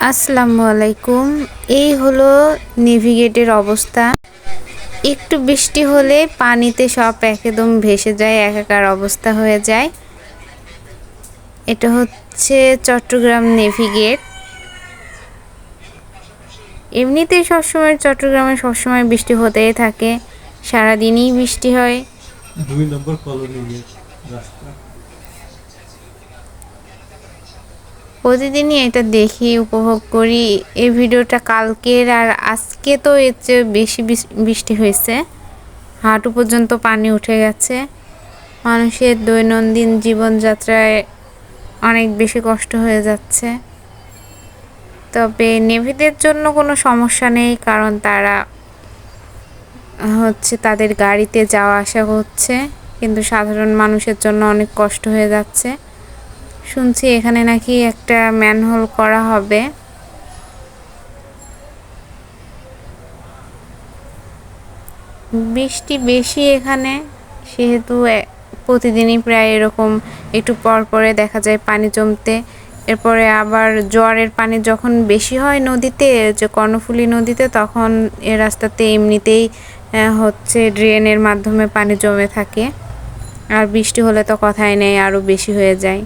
আসসালামু আলাইকুম। এই হলো নেভিগেটের অবস্থা। একটু বৃষ্টি হলে পানিতে সব একদম ভেসে যায়, একাকার অবস্থা হয়ে যায়। এটা হচ্ছে চট্টগ্রাম নেভিগেট। এমনিতেই সবসময় চট্টগ্রামে সবসময় বৃষ্টি হতেই থাকে। সারাদিনই বৃষ্টি হয়। দুই নম্বর কলোনি রাস্তা। প্রতিদিনই এটা দেখি, উপভোগ করি। এই ভিডিওটা কালকের আর আজকে তো এর চেয়ে বেশি বৃষ- বৃষ্টি হয়েছে। হাঁটু পর্যন্ত পানি উঠে গেছে। মানুষের দৈনন্দিন জীবনযাত্রায় অনেক বেশি কষ্ট হয়ে যাচ্ছে। তবে নেভিদের জন্য কোনো সমস্যা নেই, কারণ তারা হচ্ছে তাদের গাড়িতে যাওয়া আসা হচ্ছে। কিন্তু সাধারণ মানুষের জন্য অনেক কষ্ট হয়ে যাচ্ছে। শুনছি এখানে নাকি একটা ম্যানহোল করা হবে। বৃষ্টি বেশি এখানে, সেহেতু প্রতিদিনই প্রায় এরকম একটু পর পরে দেখা যায় পানি জমতে। এরপরে আবার জোয়ারের পানি যখন বেশি হয় নদীতে, যে কর্ণফুলী নদীতে, তখন এ রাস্তাতে এমনিতেই হচ্ছে ড্রেনের মাধ্যমে পানি জমে থাকে। আর বৃষ্টি হলে তো কথাই নেই আরও বেশি হয়ে যায়।